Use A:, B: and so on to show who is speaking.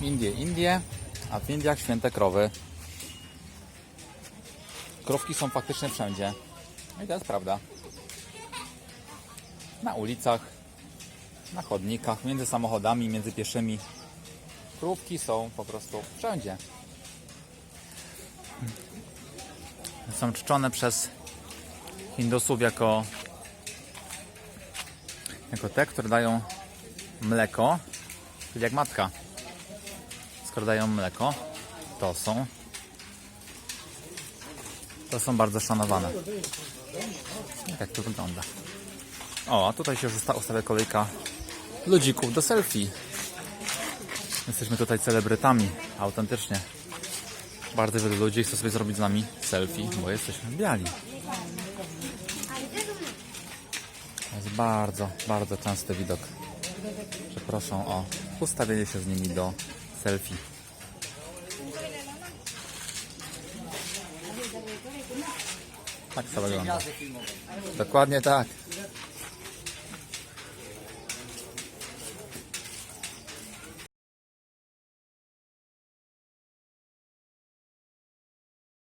A: Indie, Indie, a w Indiach święte krowy. Krówki są faktycznie wszędzie. No i to jest prawda. Na ulicach, na chodnikach, między samochodami, między pieszymi. Krówki są po prostu wszędzie. Są czczone przez Hindusów jako, jako te, które dają mleko, czyli jak matka. Skoro dają mleko, to są to są bardzo szanowane. Jak to wygląda? O, a tutaj się już usta- ustawia kolejka ludzików do selfie. Jesteśmy tutaj celebrytami, autentycznie. Bardzo wielu ludzi chce sobie zrobić z nami selfie, bo jesteśmy biali. To jest bardzo, bardzo częsty widok, że proszą o ustawienie się z nimi do selfie. Tak wygląda. Dokładnie tak.